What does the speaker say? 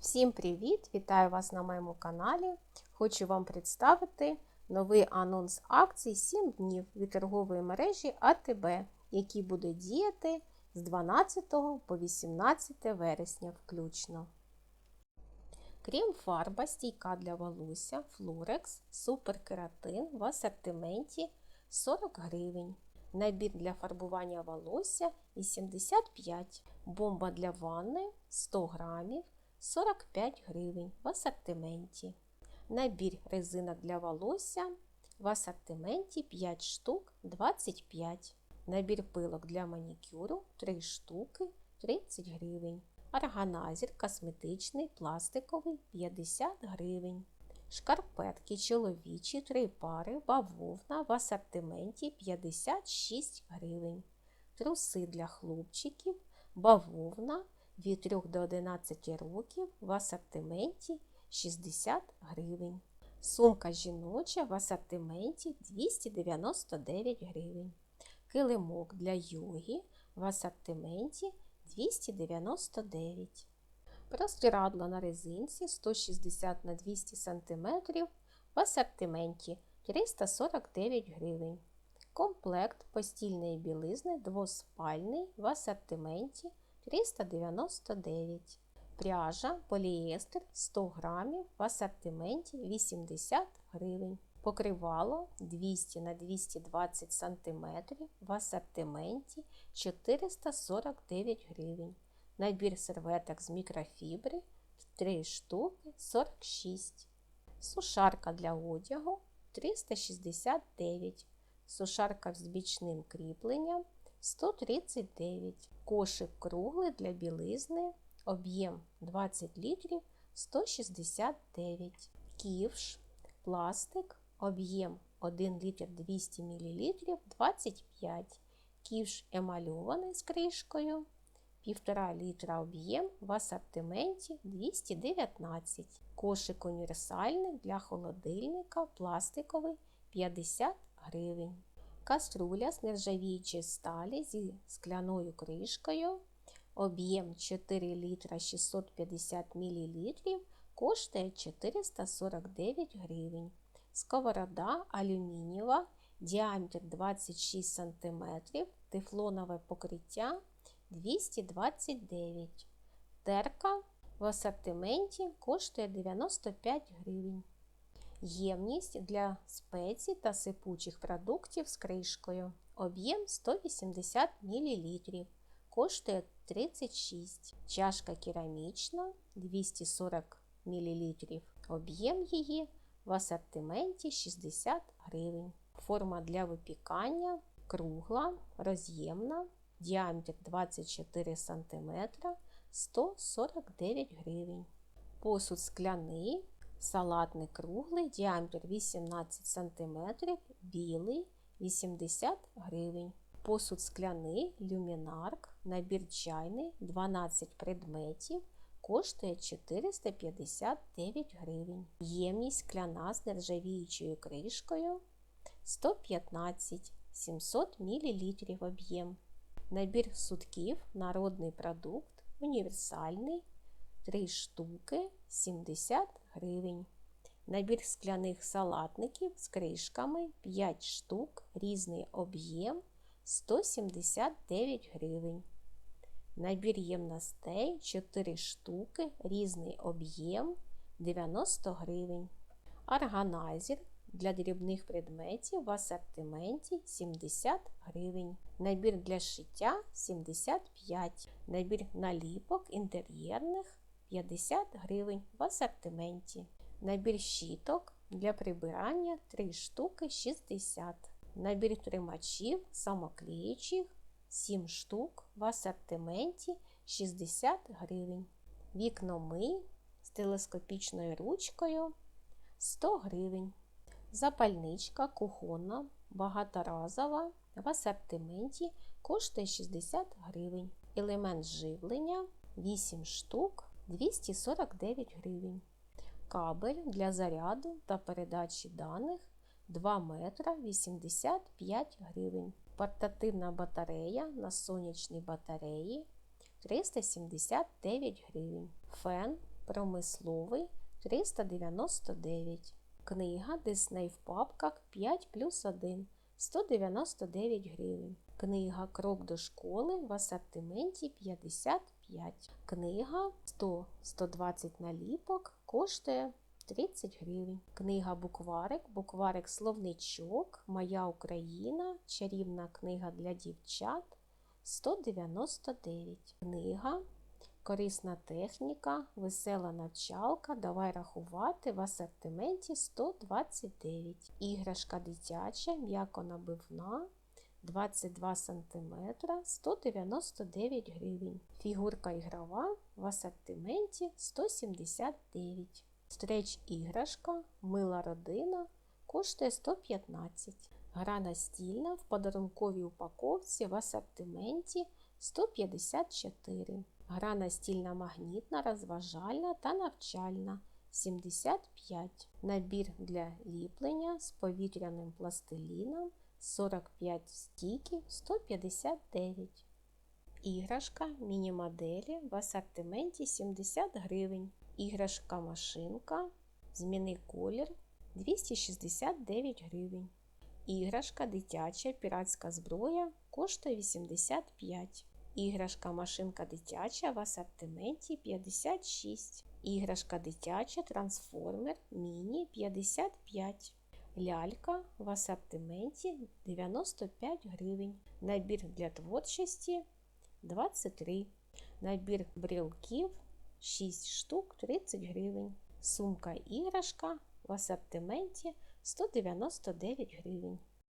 Всім привіт! Вітаю вас на моєму каналі. Хочу вам представити новий анонс акцій 7 днів від торгової мережі АТБ, який буде діяти з 12 по 18 вересня включно. Крім фарба, стійка для волосся, флорекс, суперкератин в асортименті 40 гривень. Набір для фарбування волосся 85, бомба для ванни 100 грамів 45 гривень в асортименті. Набір резинок для волосся в асортименті 5 штук 25. Набір пилок для манікюру 3 штуки 30 гривень. Органайзер косметичний пластиковий 50 гривень. Шкарпетки чоловічі 3 пари бавовна в асортименті 56 гривень. Труси для хлопчиків бавовна від 3 до 11 років в асортименті 60 гривень. Сумка жіноча в асортименті 299 гривень. Килимок для йоги в асортименті 299 Простирадло на резинці 160 на 200 см в асортименті 349 гривень. Комплект постільної білизни двоспальний в асортименті 399 Пряжа поліестер 100 грамів в асортименті 80 гривень. Покривало 200 на 220 см в асортименті 449 гривень. Набір серветок з мікрофібри 3 штуки 46. Сушарка для одягу 369. Сушарка з бічним кріпленням 139. Кошик круглий для білизни. Об'єм 20 літрів 169. Ківш, пластик, об'єм 1 літр 200 мл 25. Ківш емальований з кришкою. 1,5 літра об'єм в асортименті 219. Кошик універсальний для холодильника пластиковий 50 гривень. Каструля з нержавіючої сталі зі скляною кришкою. Об'єм 4 літра 650 мл коштує 449 гривень. Сковорода алюмінієва, діаметр 26 см, тефлонове покриття 229 Терка в асортименті коштує 95 гривень. Ємність для спецій та сипучих продуктів з кришкою. Об'єм 180 мл. Коштує 36. Чашка керамічна 240 мл. Об'єм її в асортименті 60 гривень. Форма для випікання кругла, роз'ємна, діаметр 24 см 149 гривень. Посуд скляний Салатний круглий, діаметр 18 см, білий 80 гривень. Посуд скляний, люмінарк, набір чайний 12 предметів, коштує 459 гривень. Ємність скляна з нержавіючою кришкою 115 700 мл об'єм. Набір сутків, народний продукт, універсальний 3 штуки 70 гривень. Набір скляних салатників з кришками 5 штук, різний об'єм 179 гривень. Набір ємностей 4 штуки, різний об'єм 90 гривень. Органайзер для дрібних предметів в асортименті 70 гривень. Набір для шиття 75 Набір наліпок інтер'єрних 50 гривень в асортименті. Набір щіток для прибирання 3 штуки 60 Набір тримачів самоклеючих 7 штук в асортименті 60 гривень. Вікноми з телескопічною ручкою 100 гривень. Запальничка кухонна багаторазова в асортименті коштує 60 гривень. Елемент живлення 8 штук 249 гривень. Кабель для заряду та передачі даних 2 метра 85 гривень. Портативна батарея на сонячній батареї 379 гривень. Фен Промисловий 399. Книга Дисней в папках 5 плюс 1 199 гривень. Книга Крок до школи в асортименті 55. Книга 100-120 наліпок коштує 30 гривень. Книга Букварик, букварик Словничок, Моя Україна, чарівна книга для дівчат 199. Книга Корисна техніка, весела навчалка, давай рахувати в асортименті 129. Іграшка дитяча, м'яко набивна 22 см 199 гривень. Фігурка ігрова в асортименті 179. Стреч іграшка, мила родина коштує 115. Гра настільна в подарунковій упаковці в асортименті 154. Гра настільна магнітна, розважальна та навчальна 75. Набір для ліплення з повітряним пластиліном 45 стіків 159. Іграшка міні-моделі в асортименті 70 гривень. Іграшка машинка. Зміни колір 269 гривень. Іграшка дитяча піратська зброя коштує 85. Іграшка машинка дитяча в асортименті 56. Іграшка дитяча трансформер міні 55. Лялька в асортименті 95 гривень. Набір для творчості 23. Набір брілків 6 штук 30 гривень. Сумка іграшка в асортименті 199 гривень.